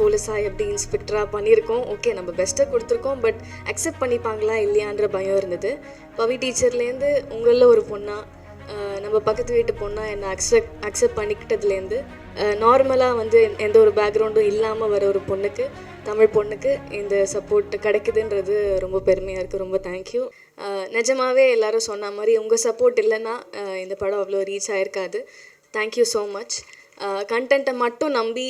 போலீஸாக எப்படி இன்ஸ்பெக்டராக பண்ணியிருக்கோம். ஓகே நம்ம பெஸ்ட்டாக கொடுத்துருக்கோம். பட் அக்செப்ட் பண்ணிப்பாங்களா இல்லையான்ற பயம் இருந்தது. பவி டீச்சர்லேருந்து உங்களில் ஒரு பொண்ணாக நம்ம பக்கத்து வீட்டு பொண்ணாக என்னை அக்செப்ட் அக்செப்ட் பண்ணிக்கிட்டதுலேருந்து நார்மலாக வந்து எந்த- எந்த ஒரு பேக்ரவுண்டும் இல்லாமல் வர ஒரு பொண்ணுக்கு தமிழ் பொண்ணுக்கு இந்த சப்போர்ட் கிடைக்குதுன்றது ரொம்ப பெருமையாக இருக்குது ரொம்ப தேங்க்யூ நிஜமாகவே எல்லாரும் சொன்ன மாதிரி உங்கள் சப்போர்ட் இல்லைன்னா இந்த படம் அவ்வளோ ரீச் ஆயிருக்காது. தேங்க்யூ ஸோ மச் கண்டென்ட்டை மட்டும் நம்பி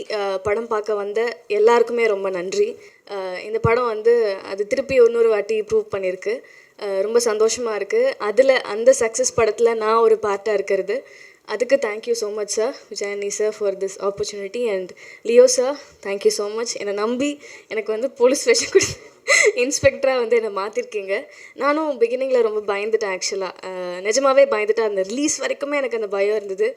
படம் பார்க்க வந்த எல்லாருக்குமே ரொம்ப நன்றி. இந்த படம் வந்து அது திருப்பி இன்னொரு வாட்டி ப்ரூவ் பண்ணியிருக்கு ரொம்ப சந்தோஷமாக இருக்குது அதில் அந்த சக்ஸஸ் படத்தில் நான் ஒரு பார்ட்டாக இருக்கிறது. அதுக்கு thank you so much sir Vijayani sir for this opportunity and Leo sir thank you so much என்னை நம்பி எனக்கு வந்து போலீஸ் ஸ்டேஷன் கொடு இன்ஸ்பெக்டராக வந்து என்னை மாற்றிருக்கீங்க நானும் பிகினிங்கில் ரொம்ப பயந்துட்டேன் ஆக்சுவலாக நிஜமாவே பயந்துட்டேன். அந்த ரிலீஸ் வரைக்குமே எனக்கு அந்த பயம் இருந்தது.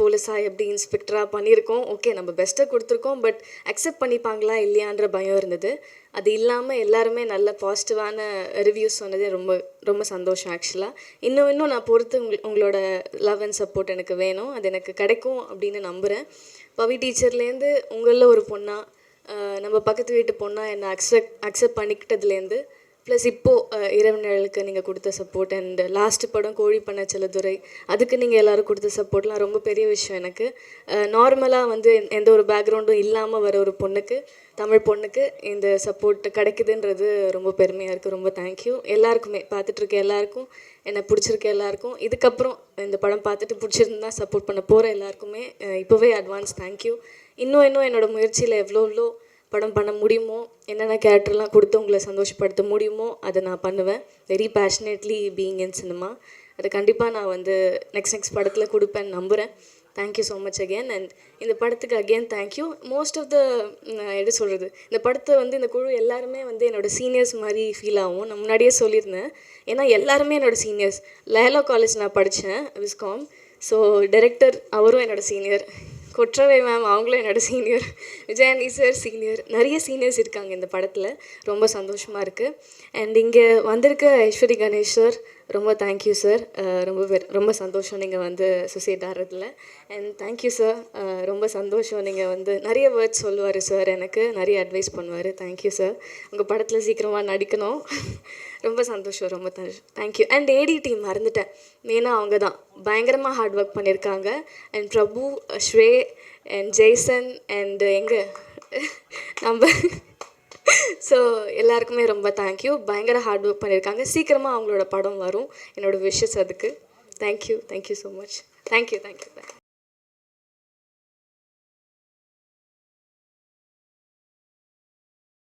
போலீஸாக எப்படி இன்ஸ்பெக்டராக பண்ணியிருக்கோம்? ஓகே நம்ம பெஸ்ட்டாக கொடுத்துருக்கோம் பட் அக்செப்ட் பண்ணிப்பாங்களா இல்லையான்ற பயம் இருந்தது. அது இல்லாமல் எல்லாருமே நல்ல பாசிட்டிவான ரிவ்யூஸ் சொன்னதே ரொம்ப ரொம்ப சந்தோஷம் ஆக்சுவலாக இன்னும் இன்னும் நான் பொறுத்து உங் உங்களோட லவ் அண்ட் சப்போர்ட் எனக்கு வேணும். அது எனக்கு கிடைக்கும் அப்படின்னு நம்புகிறேன் பவி டீச்சர்லேருந்து உங்களில் ஒரு பொண்ணாக நம்ம பக்கத்து வீட்டு பொண்ணாக என்னை அக்செப்ட் அக்செப்ட் பண்ணிக்கிட்டதுலேருந்து ப்ளஸ் இப்போது இரவு நிழலுக்கு நீங்கள் கொடுத்த சப்போர்ட் அண்ட் லாஸ்ட் படம் கோழி பண்ண செல்லதுரை அதுக்கு நீங்கள் எல்லோரும் கொடுத்த சப்போர்ட்லாம் ரொம்ப பெரிய விஷயம் எனக்கு. நார்மலாக வந்து எந்த- ஒரு பேக்ரவுண்டும் இல்லாமல் வர ஒரு பொண்ணுக்கு தமிழ் பொண்ணுக்கு இந்த சப்போர்ட் கிடைக்குதுன்றது ரொம்ப பெருமையாக இருக்குது ரொம்ப தேங்க்யூ எல்லாருக்குமே பார்த்துட்ருக்க எல்லாருக்கும் என்னை பிடிச்சிருக்க எல்லாருக்கும். இதுக்கப்புறம் இந்த படம் பார்த்துட்டு பிடிச்சிருந்தா சப்போர்ட் பண்ண போகிற எல்லாருக்குமே இப்போவே அட்வான்ஸ் தேங்க்யூ இன்னும் இன்னும் என்னோட முயற்சியில் எவ்வளோ எவ்வளோ படம் பண்ண முடியுமோ என்னென்ன கேரக்டர்லாம் கொடுத்து உங்களை சந்தோஷப்படுத்த முடியுமோ அதை நான் பண்ணுவேன். Very passionately being in cinema அதை கண்டிப்பாக நான் வந்து நெக்ஸ்ட் நெக்ஸ்ட் படத்தில் கொடுப்பேன் நம்புகிறேன் thank you so much again and இந்த படத்துக்கு again thank you most of the எப்படி சொல்கிறது இந்த படத்தை வந்து இந்த குழு எல்லாருமே வந்து என்னோடய சீனியர்ஸ் மாதிரி ஃபீல் ஆகும். நான் முன்னாடியே சொல்லியிருந்தேன். ஏன்னா எல்லாருமே என்னோட சீனியர்ஸ் லயலா காலேஜ் நான் படித்தேன் விஸ்காம் ஸோ டைரக்டர் அவரும் என்னோட சீனியர் கொற்றவை மேம் அவங்களும் என்னோட senior Vijayani sir senior seniors seniors இருக்காங்க இந்த படத்தில். ரொம்ப சந்தோஷமாக இருக்குது அண்ட் இங்கே வந்திருக்க ஐஸ்வரி கணேஷ் சார் ரொம்ப தேங்க்யூ சார் ரொம்ப ரொம்ப சந்தோஷம் நீங்கள் வந்து சுசைட் ஆடுறதுல அண்ட் தேங்க்யூ சார் ரொம்ப சந்தோஷம் நீங்கள் வந்து நிறைய வேர்ட்ஸ் சொல்லுவார் சார் எனக்கு நிறைய அட்வைஸ் பண்ணுவார். தேங்க்யூ சார் உங்கள் படத்தில் சீக்கிரமாக நடிக்கணும். ரொம்ப சந்தோஷம் ரொம்ப தேங்க்யூ அண்ட் ஏடி டீம் மறந்துட்டேன். மெயினாக அவங்க தான் பயங்கரமாக ஹார்ட் ஒர்க் பண்ணியிருக்காங்க அண்ட் பிரபு ஸ்ரே அண்ட் ஜெய்சன் அண்ட் எங்கே? நம்ம ஸோ எல்லாருக்குமே ரொம்ப தேங்க்யூ பயங்கர ஹார்ட் ஒர்க் பண்ணியிருக்காங்க சீக்கிரமாக அவங்களோட படம் வரும். என்னோடய விஷஸ் அதுக்கு. Thank you thank you so much thank you thank you thank you